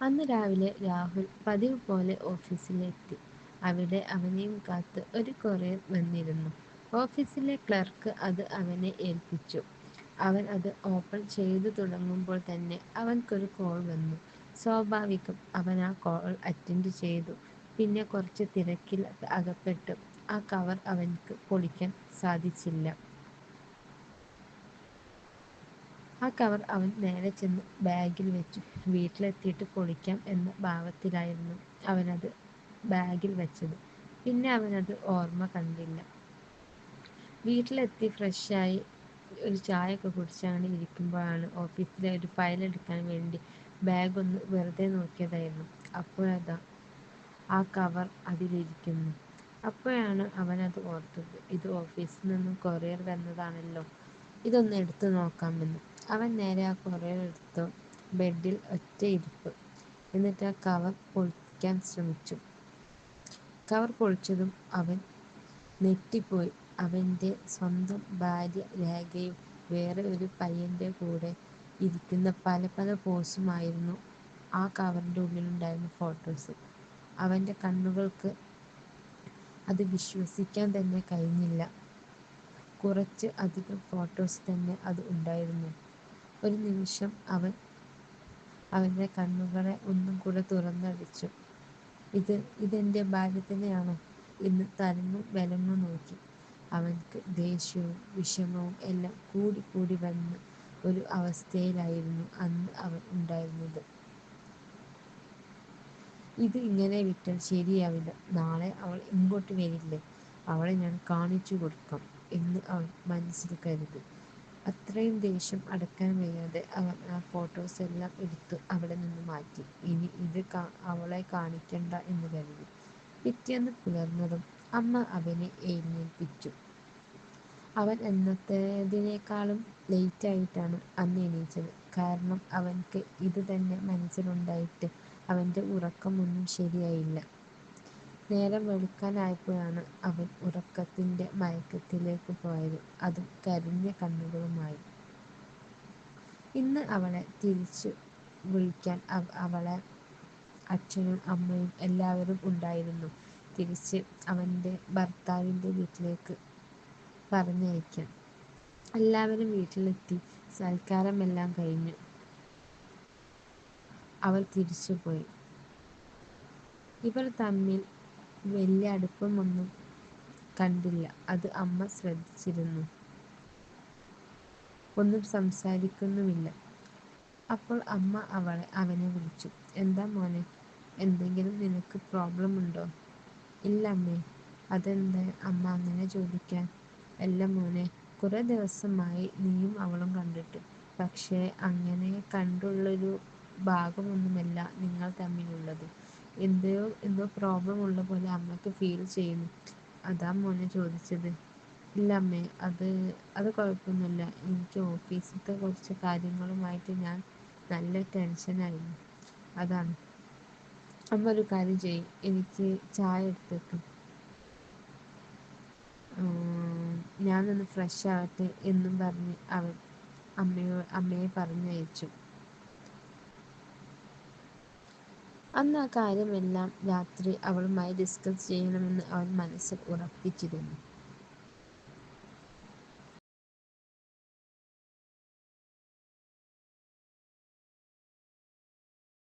അന്ന് രാവിലെ രാഹുൽ പതിവ് പോലെ ഓഫീസിലെത്തി. അവിടെ അവനെയും കാത്ത് ഒരു കൊറിയർ വന്നിരുന്നു. ഓഫീസിലെ ക്ലർക്ക് അത് അവനെ ഏൽപ്പിച്ചു. അവൻ അത് ഓപ്പൺ ചെയ്തു തുടങ്ങുമ്പോൾ തന്നെ അവൻക്കൊരു കോൾ വന്നു. സ്വാഭാവികം, അവൻ ആ കോൾ അറ്റൻഡ് ചെയ്തു. പിന്നെ കുറച്ച് തിരക്കിൽ അകപ്പെട്ടു ആ കവർ അവൻക്ക് പൊളിക്കാൻ സാധിച്ചില്ല. ആ കവർ അവൻ നേരെ ചെന്ന് ബാഗിൽ വെച്ചു. വീട്ടിലെത്തിയിട്ട് പൊളിക്കാം എന്ന ഭാവത്തിലായിരുന്നു അവനത് ബാഗിൽ വെച്ചത് പിന്നെ അവനത് ഓർമ്മ കണ്ടില്ല. വീട്ടിലെത്തി ഫ്രഷായി ഒരു ചായയൊക്കെ കുടിച്ച് അങ്ങനെ ഇരിക്കുമ്പോഴാണ് ഓഫീസിലെ ഒരു ഫയൽ എടുക്കാൻ വേണ്ടി ബാഗൊന്ന് വെറുതെ നോക്കിയതായിരുന്നു. അപ്പോഴതാ ആ കവർ അതിലിരിക്കുന്നു. അപ്പോഴാണ് അവനത് ഓർത്തത്. ഇത് ഓഫീസിൽ നിന്നും കൊറിയർ വന്നതാണല്ലോ. ഇതൊന്ന് എടുത്തു നോക്കാമെന്ന്. അവൻ നേരെ ആ കുറേ എടുത്തു. ബെഡിൽ ഒറ്റയിരിപ്പ്. എന്നിട്ട് ആ കവർ പൊളിക്കാൻ ശ്രമിച്ചു. കവർ പൊളിച്ചതും അവൻ നെറ്റിപ്പോയി അവന്റെ സ്വന്തം ഭാര്യ രേഖയും വേറെ ഒരു പയ്യന്റെ കൂടെ ഇരിക്കുന്ന പല പല പോസുമായിരുന്നു ആ കവറിന്റെ ഉള്ളിലുണ്ടായിരുന്ന ഫോട്ടോസ്. അവന്റെ കണ്ണുകൾക്ക് അത് വിശ്വസിക്കാൻ തന്നെ കഴിഞ്ഞില്ല. കുറച്ച് അധികം ഫോട്ടോസ് തന്നെ അത് ഉണ്ടായിരുന്നു. ഒരു നിമിഷം അവൻ അവന്റെ കണ്ണുകളെ ഒന്നും കൂടെ തുറന്നടിച്ചു ഇത് ഇതെന്റെ ഭാര്യ തന്നെയാണോ എന്ന് തലങ്ങു വിലങ്ങു നോക്കി. അവൻക്ക് ദേഷ്യവും വിഷമവും എല്ലാം കൂടി കൂടി വന്ന ഒരു അവസ്ഥയിലായിരുന്നു അന്ന് അവൻ ഉണ്ടായിരുന്നത്. ഇത് ഇങ്ങനെ വിട്ടാൽ ശരിയാവില്ല. നാളെ അവൾ ഇങ്ങോട്ട് വരില്ലേ. അവളെ ഞാൻ കാണിച്ചു കൊടുക്കാം എന്ന് അവൻ മനസ്സിൽ കരുതി. അത്രയും ദേഷ്യം അടക്കാൻ വയ്യാതെ അവൻ ആ ഫോട്ടോസ് എല്ലാം എടുത്ത് അവിടെ നിന്ന് മാറ്റി. ഇനി ഇത് അവളെ കാണിക്കണ്ട എന്ന് കരുതി. പിറ്റേന്ന് പുലർന്നതും അമ്മ അവനെ എഴുന്നേൽപ്പിച്ചു. അവൻ എന്നത്തേതിനേക്കാളും ലേറ്റ് ആയിട്ടാണ് അന്ന് എണീച്ചത് കാരണം അവൻക്ക് ഇത് തന്നെ മനസ്സിലുണ്ടായിട്ട് അവന്റെ ഉറക്കമൊന്നും ശരിയായില്ല. നേരം വെളുക്കാനായപ്പോഴാണ് അവൻ ഉറക്കത്തിന്റെ മയക്കത്തിലേക്ക് പോയത്. അതും കരിഞ്ഞ കണ്ണുകളുമായി. ഇന്ന് അവളെ തിരിച്ചു വിളിക്കാൻ അവളെ അച്ഛനും അമ്മയും എല്ലാവരും ഉണ്ടായിരുന്നു. തിരിച്ച് അവന്റെ ഭർത്താവിന്റെ വീട്ടിലേക്ക് പറഞ്ഞയക്കാൻ. എല്ലാവരും വീട്ടിലെത്തി. സൽക്കാരമെല്ലാം കഴിഞ്ഞു അവൾ തിരിച്ചുപോയി. ഇവർ തമ്മിൽ വല്യ അടുപ്പമൊന്നും കണ്ടില്ല. അത് അമ്മ ശ്രദ്ധിച്ചിരുന്നു. ഒന്നും സംസാരിക്കുന്നുമില്ല. അപ്പോൾ അമ്മ അവളെ അവനെ വിളിച്ചു. എന്താ മോനെ എന്തെങ്കിലും നിനക്ക് പ്രോബ്ലം ഉണ്ടോ? "ഇല്ല അമ്മേ, അതെന്താ അമ്മ അങ്ങനെ ചോദിക്കാൻ? അല്ല മോനെ കുറെ ദിവസമായി നീയും അവളും കണ്ടിട്ട്. പക്ഷേ അങ്ങനെ കണ്ടുള്ളൊരു ഭാഗമൊന്നുമല്ല നിങ്ങൾ തമ്മിലുള്ളത്. എന്തോ എന്തോ പ്രോബ്ലം ഉള്ള പോലെ അമ്മയ്ക്ക് ഫീൽ ചെയ്യുന്നു. അതാ മോനെ ചോദിച്ചത്. ഇല്ല അമ്മേ അത് അത് കുഴപ്പമൊന്നുമില്ല. എനിക്ക് ഓഫീസിലത്തെ കുറച്ച് കാര്യങ്ങളുമായിട്ട് ഞാൻ നല്ല ടെൻഷനായിരുന്നു. അതാണ്. അമ്മ ഒരു കാര്യം ചെയ്യും എനിക്ക് ചായ എടുത്ത് വെക്ക്. ഞാനൊന്ന് ഫ്രഷ് ആവട്ടെ എന്നും പറഞ്ഞ് അവൻ അമ്മയെ പറഞ്ഞയച്ചു. അന്ന് ആ കാര്യമെല്ലാം രാത്രി അവളുമായി ഡിസ്കസ് ചെയ്യണമെന്ന് അവൻ മനസ്സിൽ ഉറപ്പിച്ചിരുന്നു.